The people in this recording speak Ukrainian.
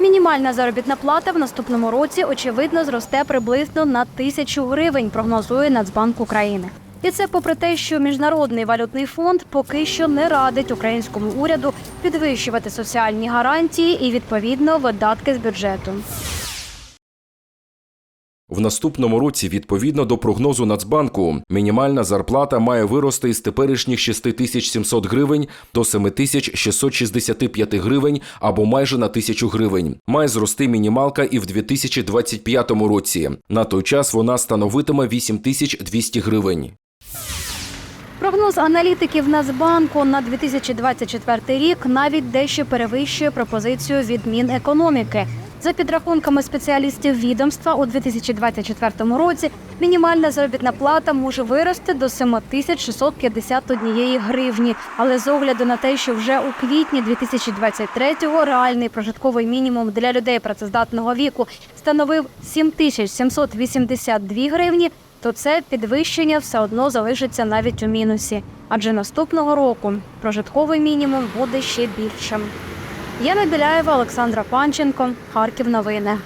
Мінімальна заробітна плата в наступному році очевидно зросте приблизно на тисячу гривень, прогнозує Нацбанк України. І це попри те, що міжнародний валютний фонд поки що не радить українському уряду підвищувати соціальні гарантії і відповідно видатки з бюджету. В наступному році, відповідно до прогнозу Нацбанку, мінімальна зарплата має вирости з теперішніх 6700 гривень до 7665 гривень або майже на тисячу гривень. Має зрости мінімалка і в 2025 році. На той час вона становитиме 8200 гривень. Прогноз аналітиків Нацбанку на 2024 рік навіть дещо перевищує пропозицію від Мінекономіки. За підрахунками спеціалістів відомства, у 2024 році мінімальна заробітна плата може вирости до 7651 гривні. Але з огляду на те, що вже у квітні 2023-го реальний прожитковий мінімум для людей працездатного віку становив 7782 гривні, то це підвищення все одно залишиться навіть у мінусі. Адже наступного року прожитковий мінімум буде ще більшим. Яна Біляєва, Олександра Панченко, Харків. Новини.